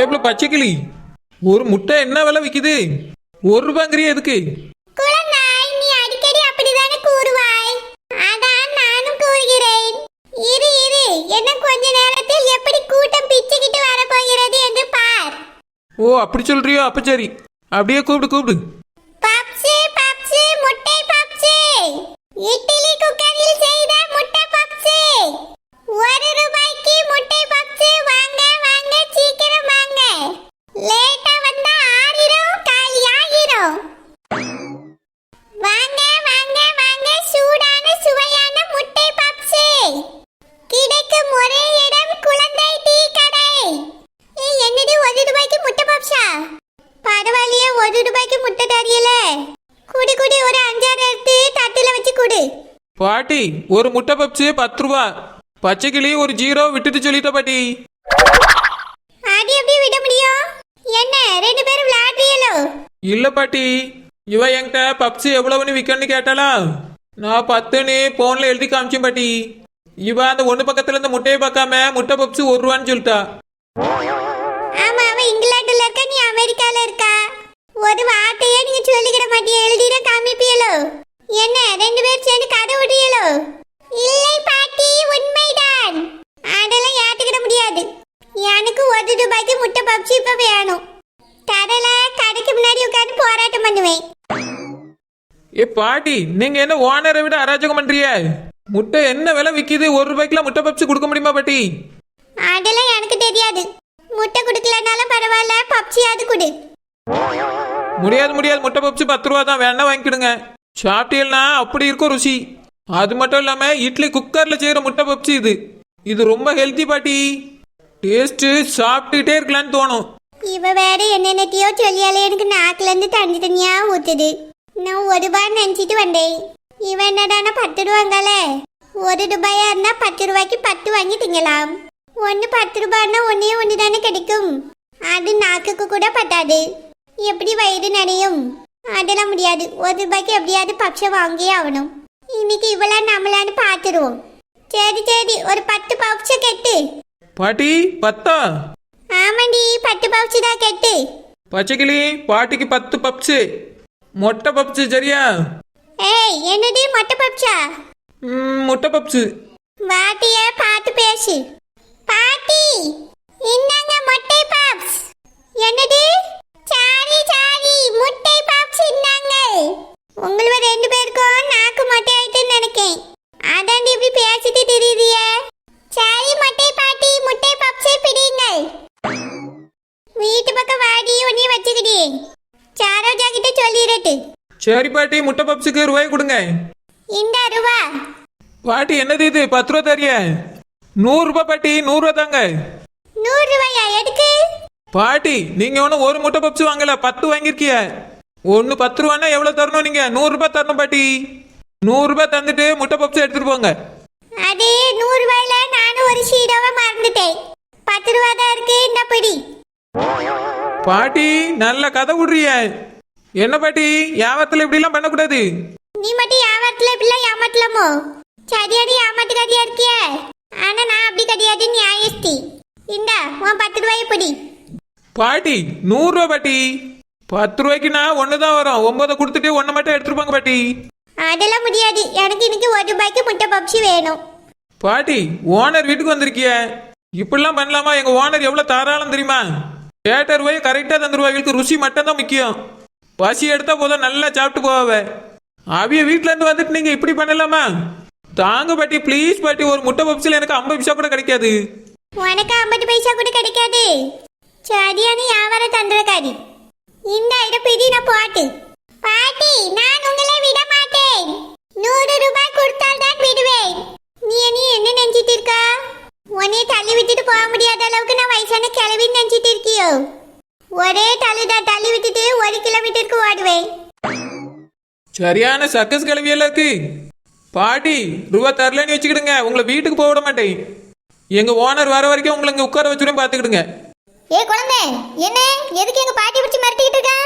ஏப்ல பச்சைக்கிளி. ஒரு முட்டை என்ன விலை விக்குது? ஒரு ரூபாங்கிறிய எதுக்கு? குழந்தாய் நீ அடிக்கடி அப்படிதானே கூறுவாய்? அதான் நானும் கூறுகிறேன். இரு இரு. என்ன கொஞ்ச நேரத்தில் எப்படி கூட்டம் பிச்சுக்கிட்டு வரப்போகிறது என்று பார். ஓ அப்படி சொல்றியோ? அப்ப சரி. அப்படியே கூப்பிடு கூப்பிடு. பாட்டி ஒரு முட்டை பப்ஸு பத்து ரூபா. பச்சைக்கிளி ஒரு ஜீரோ விட்டுட்டு சொல்லிட்ட பாட்டி. அது எப்படி விட முடியும். என்ன ரெண்டு பேரும் விளையாடுறீங்களோ? இல்ல பாட்டி இவ என்கிட்ட பப்ஸ் எவ்வளவுன்னு விற்கணும்னு கேட்டாளா? நான் பத்துன்னு போன்ல எழுதி காமிச்சேன் பாட்டி. இவ அந்த ஒண்ணு பக்கத்துல இந்த முட்டையை பார்க்காம முட்டை பப்ஸ் ஒரு ரூபான்னு சொல்லிட்டா. ஆமா அவ இங்கிலாந்துல இருக்கா நீ அமெரிக்கால இருக்கா? ஒரு வார்த்தையே நீங்க சொல்லிக்கிட மாட்டிய எழுதிட காமிப்பீங்களோ? என்ன ரெண்டு பேரும் சேர்ந்து கதை விடுறீங்களோ இல்லை பாட்டி உண்மைதான். அதெல்லாம் ஏத்துக்கிட முடியாது. எனக்கு ஒரு ரூபாய்க்கு முட்டை பப்ஸ் இப்ப வேணும். தரல கடைக்கு முன்னாடி உட்கார்ந்து போராட்டம் பண்ணுவேன். ஏ பாட்டி நீங்க என்ன ஓனரை விட அராஜகம் பண்றிய முட்டை என்ன விலை விக்குது? ஒரு ரூபாய்க்குலாம் முட்டை பப்ஸ் கொடுக்க முடியுமா பாட்டி? அதெல்லாம் எனக்கு தெரியாது. முட்டை கொடுக்கலனாலும் பரவாயில்ல பப்ஸியாவது கொடு. முடியாது முடியாது. முட்டை பப்ஸ் பத்து ரூபா தான். வேணா வாங்கிக்கிடுங்க. சாப்பிட்டீங்கன்னா அப்படி இருக்கும் ருசி. அது மட்டும் இல்லாம இட்லி குக்கர்ல செய்யற முட்டை பப்ஸ் இது. இது ரொம்ப ஹெல்த்தி பாட்டி. டேஸ்ட் சாப்பிட்டுட்டே இருக்கலாம்னு தோணும். இவ வேற என்னென்னத்தையோ சொல்லியாலே எனக்கு நாக்குல இருந்து தண்ணி தனியா ஊத்துது. நான் ஒரு ரூபாய் நினைச்சிட்டு வந்தேன். இவன் என்னடானா பத்து ரூபாங்களே. ஒரு ரூபாயா இருந்தா பத்து ரூபாய்க்கு பத்து வாங்கி திங்கலாம். ஒன்னு பத்து ரூபாய்னா ஒன்னே ஒன்று தானே கிடைக்கும். அது நாக்குக்கு கூட பத்தாது. எப்படி வயிறு நனையும்? அதெல்லாம் முடியாது. ஒரு ரூபாய்க்கு எப்படியாவது பப்ஸை வாங்கியே ஆகணும். இன்னைக்கு இவ்வளோ நம்மளான்னு பார்த்துருவோம். சரி சரி ஒரு பத்து பப்ஸை கெட்டு. பாட்டி பத்தா? ஆமாண்டி பத்து பவுச்சு தான் கெட்டு. பச்சைக்கிளி பாட்டிக்கு பத்து பப்ஸ். மொட்டை பப்ஸ் சரியா? ஏய் என்னடி மொட்டை பப்ஸா? ம், முட்டை பப்ஸ். வாட்டிய பார்த்து பேசு. பாட்டி இந்தாங்க மொட்டை பப்ஸ். என்னடி? சாரி சாரி முட்டை பப்ஸ் இந்தாங்க உங்கள ரெண்டு பேருக்கும் நாக்கு மொட்டை ஆயிட்டுன்னு நினைக்கேன். அதாண்டி இப்படி பேசிட்டு தெரியுதியே சரி மொட்டை பாட்டி முட்டை பப்ஸை பிடிங்கள் வீட்டு பக்கம் வாடி உன்னைய வச்சுக்கிடி. சாரோஜா கிட்ட சொல்லிடட்டு சரி பாட்டி முட்டை பப்ஸுக்கு ரூபாய் கொடுங்க. இந்த ரூபா. பாட்டி என்னது இது? பத்து ரூபா தரிய. நூறு ரூபாய் பாட்டி நூறு ரூபா தாங்க. நூறு ரூபாயா? எதுக்கு? பாட்டி நீங்க ஒன்றும் ஒரு முட்டை பப்ஸ் வாங்கல பத்து வாங்கியிருக்கிய. ஒன்று பத்து ரூபான்னா எவ்வளோ தரணும் நீங்க? நூறு ரூபாய் தரணும் பாட்டி. நூறு ரூபாய் தந்துட்டு முட்டை பப்ஸ் எடுத்துட்டு போங்க. அது நூறு ரூபாயில நானும் ஒரு சீடாவை மறந்துட்டேன். பத்து ரூபா தான் இருக்கு இந்த பிடி. பாட்டி நல்ல கதை விடுறிய. என்ன பாட்டி வியாபாரத்தில் இப்படிலாம் பண்ணக்கூடாது? நீ மட்டும் ஏமாத்தல இப்படிலாம் ஏமாத்தலாமோ? சரியான ஏமாத்துக்காரியா இருக்கிய? ஆனா நான் அப்படி கிடையாது நியாயஸ்தி இந்தா உன் பத்து ரூபாய் பிடி. பாட்டி நூறு ரூபா பாட்டி. பத்து ரூபாய்க்குனா ஒன்று தான் வரும். ஒன்பதை கொடுத்துட்டு ஒன்றை மட்டும் எடுத்துருப்பாங்க பாட்டி. அதெல்லாம் முடியாது. எனக்கு இன்னைக்கு ஒரு ரூபாய்க்கு முட்டை பப்ஸி வேணும். பாட்டி ஓனர் வீட்டுக்கு வந்திருக்கிய. இப்படிலாம் பண்ணலாமா? எங்க ஓனர் எவ்வளவு தாராளம் தெரியுமா? கேட்ட ரூபாய் கரெக்டா தந்துருவா. இவளுக்கு ருசி மட்டும் தான் முக்கியம். பசி எடுத்தா போதும். நல்லா சாப்பிட்டு போவாவ. அவிய வீட்ல இருந்து வந்துட்டு நீங்க இப்படி பண்ணலாமா? தாங்க பாட்டி ப்ளீஸ் பாட்டி. ஒரு முட்டை பப்ஸில் எனக்கு ஐம்பது பைசா கூட கிடைக்காது. உனக்கு ஐம்பது பைசா கூட கிடைக்காது. சரியான வியாபார தந்திரக்காரி இந்த இட பிடி நான் பாட்டு பாட்டி நான் உங்களை விட மாட்டேன் நூறு ரூபாய் கொடுத்தால் தான் விடுவேன் நீ நீ என்ன நினைச்சிட்டு இருக்கா உன்னை தள்ளி விட்டுட்டு போக முடியாத அளவுக்கு நான் வயசான கிளவின்னு நினைச்சிட்டு இருக்கியோ ஒரே தள்ளுதான் தள்ளி விட்டுட்டு ஒரு கிலோமீட்டருக்கு ஓடுவேன் சரியான சக்கஸ் கிளவியெல்லாம் இருக்கு பாட்டி ரூபா தரலன்னு வச்சுக்கிடுங்க உங்களை வீட்டுக்கு போக விட மாட்டேன் எங்க ஓனர் வர வரைக்கும் உங்களை இங்க உட்கார வச்சுடும் பாத்துக்கிடுங்க ஏ குழந்தை என்ன? எதுக்கு எங்க பாட்டி பிடிச்சி மிரட்டிக்கிட்டு இருக்கா?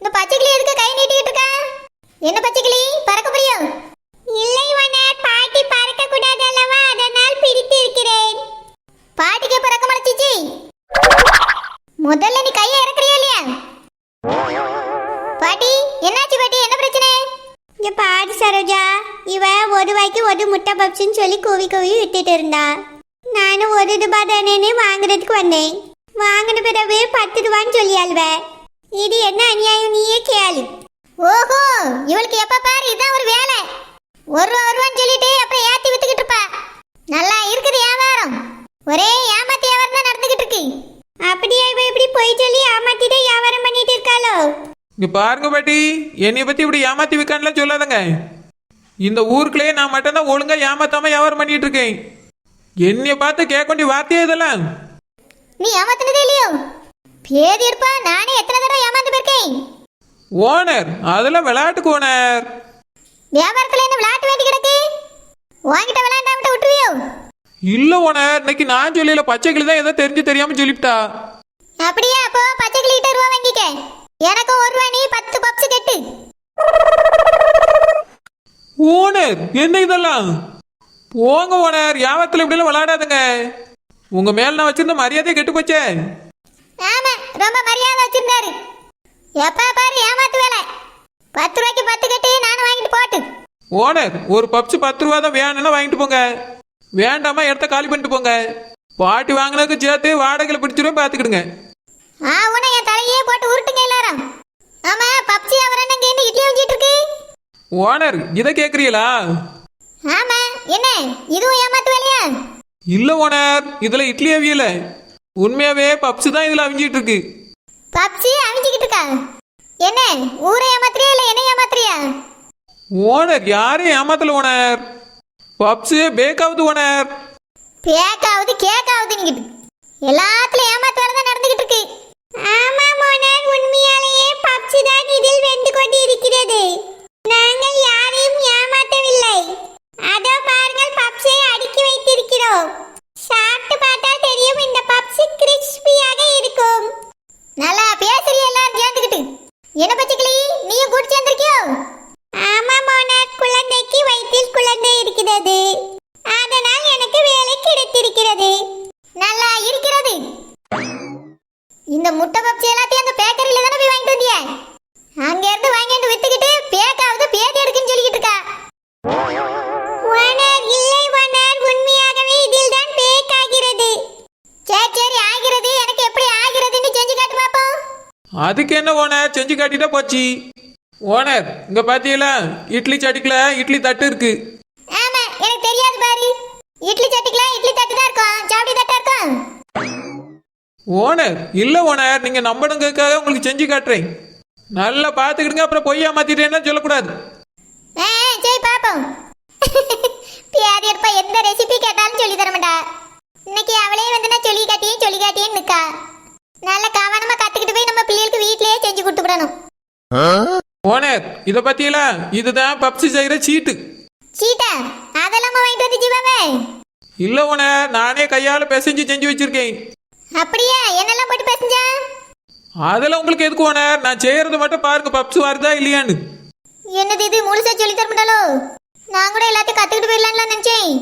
இந்த பச்சைக்கிளி எதுக்கு கை நீட்டிக்கிட்டு இருக்கா? என்ன பச்சைக்கிளி? பறக்க முடியும் இல்லை ஓனர் பாட்டி பறக்க கூடாது அல்லவா அதனால் பிடித்து இருக்கிறேன் பாட்டிக்கு பறக்க முளைச்சிச்சு? முதல்ல நீ கையை இறக்குறியா இல்லையா? பாட்டி என்னாச்சு பாட்டி? என்ன பிரச்சனை? இங்க பாரு சரோஜா இவ ஒரு ரூபாய்க்கு ஒரு முட்டை பப்ஸ்ன்னு சொல்லி கூவி கூவி விட்டுட்டு இருந்தா. நானும் ஒரு ரூபாய் தானேன்னு வாங்குறதுக்கு வந்தேன். வாங்கின பிறகு பத்து ரூபான்னு சொல்லி அழுவ. இது என்ன அநியாயம் நீயே கேளு. ஓஹோ இவளுக்கு எப்ப பாரு இதான் ஒரு வேலை. ஒரு ரூபா ஒரு ரூபான்னு சொல்லிட்டு அப்புறம் ஏத்தி வித்துக்கிட்டு இருப்பா. நல்லா இருக்குது வியாபாரம். ஒரே ஏமாத்தி வியாபாரம் தான் நடந்துகிட்டு இருக்கு. அப்படியே இவ இப்படி போய் சொல்லி ஏமாத்திட்டு வியாபாரம் பண்ணிட்டு இருக்காளோ? இங்க பாருங்க பாட்டி என்னைய பத்தி இப்படி ஏமாத்தி விற்கான்லாம் சொல்லாதங்க. இந்த ஊருக்குள்ளேயே நான் மட்டும்தான் ஒழுங்கா ஏமாத்தாம வியாபாரம் பண்ணிட்டு இருக்கேன். என்னைய பார்த்து கேட்க வேண்டிய வார்த்தையே இதெல்லாம். நீ ஏமாத்தினதே இல்லையோ? பேதி இருப்பா நானே எத்தனை தடவை ஏமாந்து போயிருக்கேன்? ஓனர் அதெல்லாம் விளையாட்டுக்கு ஓனர். வியாபாரத்துல என்ன விளையாட்டு வேண்டி கிடக்கு? வாங்கிட்ட விளையாண்டாமட்ட விட்டுருவியோ? இல்ல ஓனர் இன்னைக்கு நான் சொல்லல பச்சை கிளி தான் ஏதோ தெரிஞ்சு தெரியாம சொல்லிவிட்டா. அப்படியே அப்போ பச்சை கிளிகிட்ட ரூபா வாங்கிக்க. எனக்கும் ஒரு ரூபா நீ பத்து பப்ஸ் கெட்டு. ஓனர் என்ன இதெல்லாம்? போங்க ஓனர் வியாபாரத்தில் இப்படிலாம் விளையாடாதுங்க. உங்க மேல நான் வச்சிருந்த மரியாதையை கெட்டு போச்சே. ஆமா ரொம்ப மரியாதை வச்சிருந்தாரு. எப்பா பாரு ஏமாத்து வேலை. பத்து ரூபாய்க்கு பத்து கட்டி நானும் வாங்கிட்டு போட்டு. ஓனர் ஒரு பப்ஸ் பத்து ரூபா தான் வேணும்னா வாங்கிட்டு போங்க. வேண்டாமா இடத்த காலி பண்ணிட்டு போங்க. பாட்டி வாங்கினதுக்கு சேர்த்து வாடகையில் பிடிச்சிருவோம் பார்த்துக்கிடுங்க ஆ உன என் தலையே போட்டு உருட்டுங்க எல்லாரும். ஆமா பப்சி அவர் என்னங்க என்ன இட்லி வச்சிட்டு இருக்கு? ஓனர் இதை கேட்குறீங்களா ஆமா என்ன? இதுவும் ஏமாத்து வேலையா? இல்ல ஓனர். இதுல இட்லி அவியல. உண்மையாவே பப்ஸ் தான் இதுல அவிஞ்சிட்டு இருக்கு பப்சி அவிஞ்சிக்கிட்டு இருக்கா என்ன? ஊரை ஏமாத்துறியா இல்ல என்ன ஏமாத்துறியா? ஓனர் யாரையும் ஏமாத்தல ஓனர். பப்ஸ் பேக்காவது ஓனர். பேக்காவது கேக்காவது நீங்க எல்லாத்துலயும் அதுக்கு என்ன ஓனர்? செஞ்சு காட்டிட்டா போச்சு. ஓனர் இங்க பாத்தீங்களா? இட்லி சட்டிக்குல இட்லி தட்டு இருக்கு. ஆமா எனக்கு தெரியாது பாரு. இட்லி சட்டிக்கலாம் இட்லி தட்டு தான் இருக்கும். சாப்பிடி தட்டா இருக்கும்? ஓனர் இல்ல ஓனர் நீங்க நம்பணுங்கிறதுக்காக உங்களுக்கு செஞ்சு காட்டுறேன். நல்லா பார்த்துக்கிடுங்க அப்புறம் பொய்யா மாத்திட்டேன்னா சொல்லக்கூடாது. சரி பாப்போம். பியாதி இருப்பா எந்த ரெசிபி கேட்டாலும் சொல்லி தர மாட்டா. இன்னைக்கு அவளே வந்து நான் சொல்லி காட்டியே சொல்லி காட்டியேன்னு நிக்கா நல்ல கவனமா கத்துக்கிட்டு போய் நம்ம பிள்ளைகளுக்கு வீட்லயே செஞ்சு கொடுத்துடணும் ஓனர் இத பத்தியலா இதுதான் பப்ஸ் செய்யற சீட்டு. சீட்டா? அதெல்லாம் வாங்கிட்டு வந்து ஜீவாவே? இல்ல ஓனர் நானே கையால பிசைஞ்சு செஞ்சு வச்சிருக்கேன். அப்படியா? என்னெல்லாம் போட்டு பேசஞ்சா? அதெல்லாம் உங்களுக்கு எதுக்கு ஓனர் நான் செய்யறது மட்டும் பாருங்க பப்ஸ் வருதா இல்லையான்னு. என்னது இது? முழுசா சொல்லி தர மாட்டாளோ? நான் கூட எல்லாத்தையும் கத்துக்கிட்டு போயிடலாம்னு நினைச்சேன்.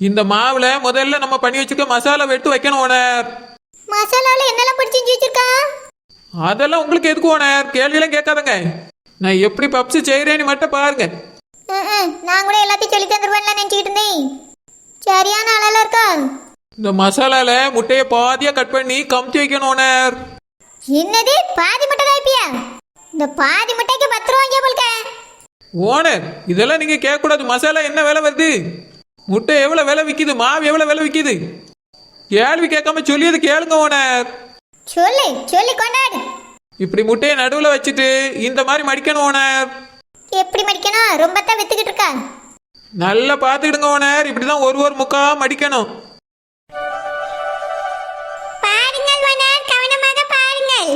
இந்த மாவுல முதல்ல நம்ம பண்ணி வச்சிருக்க மசாலா எடுத்து வைக்கணும் ஓனர் மசாலால என்னெல்லாம் போட்டு செஞ்சு வச்சிருக்கா அதெல்லாம் உங்களுக்கு எதுக்கு ஓனர்? கேள்வியெல்லாம் கேட்காதங்க. நான் எப்படி பப்ஸ் செய்யறேன்னு மட்டும் பாருங்க. நான் கூட எல்லாத்தையும் சொல்லி தந்துருவேன்ல நினைச்சுக்கிட்டு இருந்தேன். சரியான ஆளெல்லாம் இருக்கா? இந்த மசாலால முட்டையை பாதியா கட் பண்ணி கமுத்தி வைக்கணும் ஓனர். என்னது? பாதி முட்டை தாய்ப்பியா இந்த பாதி முட்டைக்கு பத்து ரூபா போல்க? ஓனர் இதெல்லாம் நீங்க கேட்க கூடாது மசாலா என்ன விலை வருது? முட்டை எவ்வளவு விலை விக்குது? மாவு எவ்வளவு விலை விக்குது? கேள்வி கேட்காம சொல்லியது கேளுங்க ஓனர் சொல்லு சொல்லி கொண்டாடு. இப்படி முட்டையை நடுவுல வச்சுட்டு இந்த மாதிரி மடிக்கணும் ஓனர் எப்படி மடிக்கணும்? ரொம்ப தான் வித்துக்கிட்டு இருக்கா. நல்லா பார்த்துக்கிடுங்க ஓனர் இப்படிதான் ஒரு ஒரு முக்கா மடிக்கணும். பாருங்கள் வனர் கவனமாக பாருங்கள்.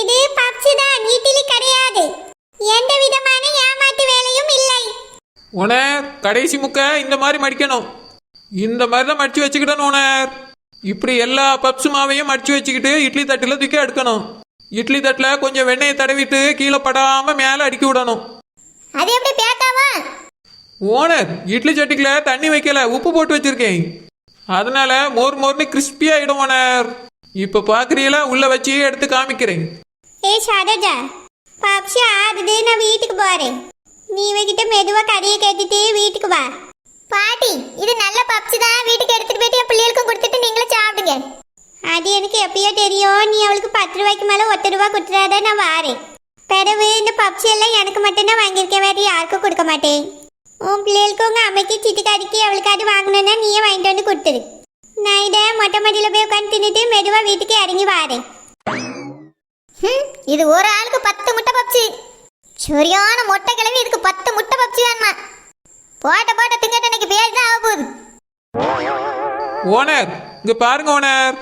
இது பப்ஸ் தான் இட்லி கிடையாது. எந்த விதமான ஏமாத்து வேலையும் இல்லை. ஓனர் கடைசி முக்கை இந்த மாதிரி மடிக்கணும். இந்த மாதிரி தான் மடிச்சு வச்சுக்கிடணும் ஓனர் இப்படி எல்லா பப்ஸ் மாவையும் மடிச்சு வச்சுக்கிட்டு இட்லி தட்டில் தூக்கி எடுக்கணும். இட்லி தட்டில் கொஞ்சம் வெண்ணெயை தடவிட்டு கீழே படாம மேலே அடுக்கி விடணும். அது எப்படி பேக்காவா ஓனர் இட்லி சட்டிக்குள்ள தண்ணி வைக்கல உப்பு போட்டு வச்சிருக்கேன். அதனால மோர் மோர்னு கிறிஸ்பியா ஆயிடும் ஓனர். இப்போ பார்க்குறீங்களா உள்ள வச்சு எடுத்து காமிக்கிறேன். ஏ சரோஜா பப்ஸ் ஆறுது நான் வீட்டுக்கு போறேன். நீ இவகிட்ட மெதுவா கதையை கேட்டுட்டு வீட்டுக்கு வா. பாட்டி இது நல்ல பப்ஸ் தான். வீட்டுக்கு எடுத்துட்டு போயிட்டு என் பிள்ளைகளுக்கும் கொடுத்துட்டு நீங்களும் சாப்பிடுங்க. அது எனக்கு எப்பயோ தெரியும். நீ அவளுக்கு பத்து ரூபாய்க்கு மேல ஒத்த ரூபா கொடுத்துறாத நான் வாரேன். பிறகு இந்த பப்ஸ் எல்லாம் எனக்கு மட்டும்தான் வாங்கியிருக்கேன். வேற யாருக்கும் கொடுக்க மாட்டேன். உன் பிள்ளைகளுக்கு உங்க அம்மைக்கு சிட்டுக்காரிக்கு அவளுக்கு அது வாங்கணும்னா நீயே வாங்கிட்டு வந்து கொடுத்துரு. நான் இதை மொட்டை மாடியில போய் உட்காந்து தின்னுட்டு மெதுவா வீட்டுக்கு இறங்கி வாரேன். இது ஒரு ஆளுக்கு பத்து முட்டை பப்ஸு. சரியான மொட்டை கிளவி இதுக்கு பத்து முட்டை பப்ஸு வேணுமா? போட்ட போட்ட திங்கட்ட இன்னைக்கு பேர் தான் ஆக போகுது. ஓனர் இங்க பாருங்க ஓனர்.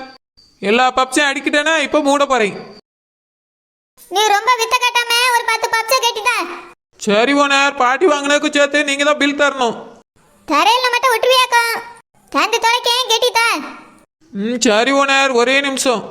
எல்லா பப்ஸையும் அடிக்கிட்டேன்னா இப்போ மூட போறேன். நீ ரொம்ப வித்த கட்டாம ஒரு பத்து பப்ஸை கட்டிட்டா. சரி ஓனர் பாட்டி வாங்கினதுக்கு சேர்த்து நீங்க தான் பில் தரணும். தரையில மட்டும் விட்டுருவியாக்கா தந்து தொலைக்கேன் கட்டிட்டா ம் சரி ஓனர் ஒரே நிமிஷம்.